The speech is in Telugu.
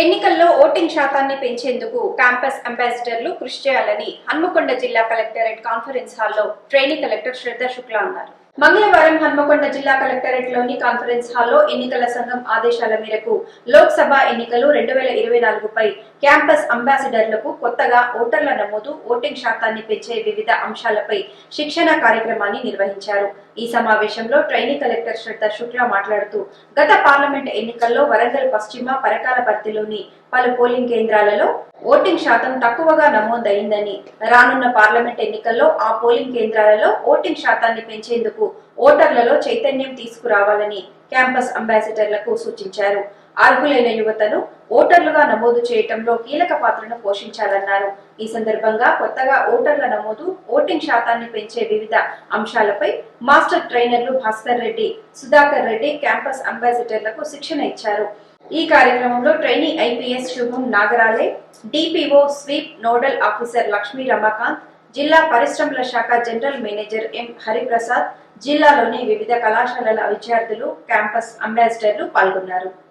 ఎన్నికల్లో ఓటింగ్ శాతాన్ని పెంచేందుకు క్యాంపస్ అంబాసిడర్లు కృషి చేయాలని హన్మకొండ జిల్లా కలెక్టరేట్ కాన్ఫరెన్స్ హాల్లో ట్రైనింగ్ కలెక్టర్ శ్రద్ధ శుక్లా అన్నారు. మంగళవారం హన్మకొండ జిల్లా కలెక్టరేట్లోని కాన్ఫరెన్స్ హాల్లో ఎన్నికల సంఘం ఆదేశాల మేరకు లోక్సభ ఎన్నికలు రెండు వేల ఇరవై నాలుగుపై క్యాంపస్ అంబాసిడర్లకు కొత్తగా ఓటర్ల నమోదు ఓటింగ్ శాతాన్ని పెంచే వివిధ అంశాలపై శిక్షణ కార్యక్రమాన్ని నిర్వహించారు. ఈ సమావేశంలో ట్రైనింగ్ కలెక్టర్ శ్రద్ధ శుక్లా మాట్లాడుతూ గత పార్లమెంట్ ఎన్నికల్లో వరంగల్ పశ్చిమ పరకాల పరిధిలోని పలు పోలింగ్ కేంద్రాలలో ఓటింగ్ శాతం తక్కువగా నమోదైందని రానున్న పార్లమెంట్ ఎన్నికల్లో ఆ పోలింగ్ కేంద్రాలలో ఓటింగ్ శాతాన్ని పెంచేందుకు ఓటర్లలో చైతన్యం తీసుకురావాలని క్యాంపస్ అంబాసిడర్లకు సూచించారు. అర్హులైన యువతను ఓటర్లుగా నమోదు చేయటంలో కీలక పాత్రను పోషించాలన్నారు. ఈ సందర్భంగా కొత్తగా ఓటర్ల నమోదు ఓటింగ్ శాతాన్ని పెంచే వివిధ అంశాలపై మాస్టర్ ట్రైనర్లు భాస్కర్ రెడ్డి సుధాకర్ రెడ్డి క్యాంపస్ అంబాసిడర్లకు శిక్షణ ఇచ్చారు. ఈ కార్యక్రమంలో training IPS Shubham Nagarale DPO SVEEP nodal officer Lakshmi Ramakant జిల్లా పరిశ్రమల శాఖ జనరల్ మేనేజర్ ఎం హరిప్రసాద్ జిల్లాలోని వివిధ కళాశాలల విద్యార్థులు క్యాంపస్ అంబాసిడర్లు పాల్గొన్నారు.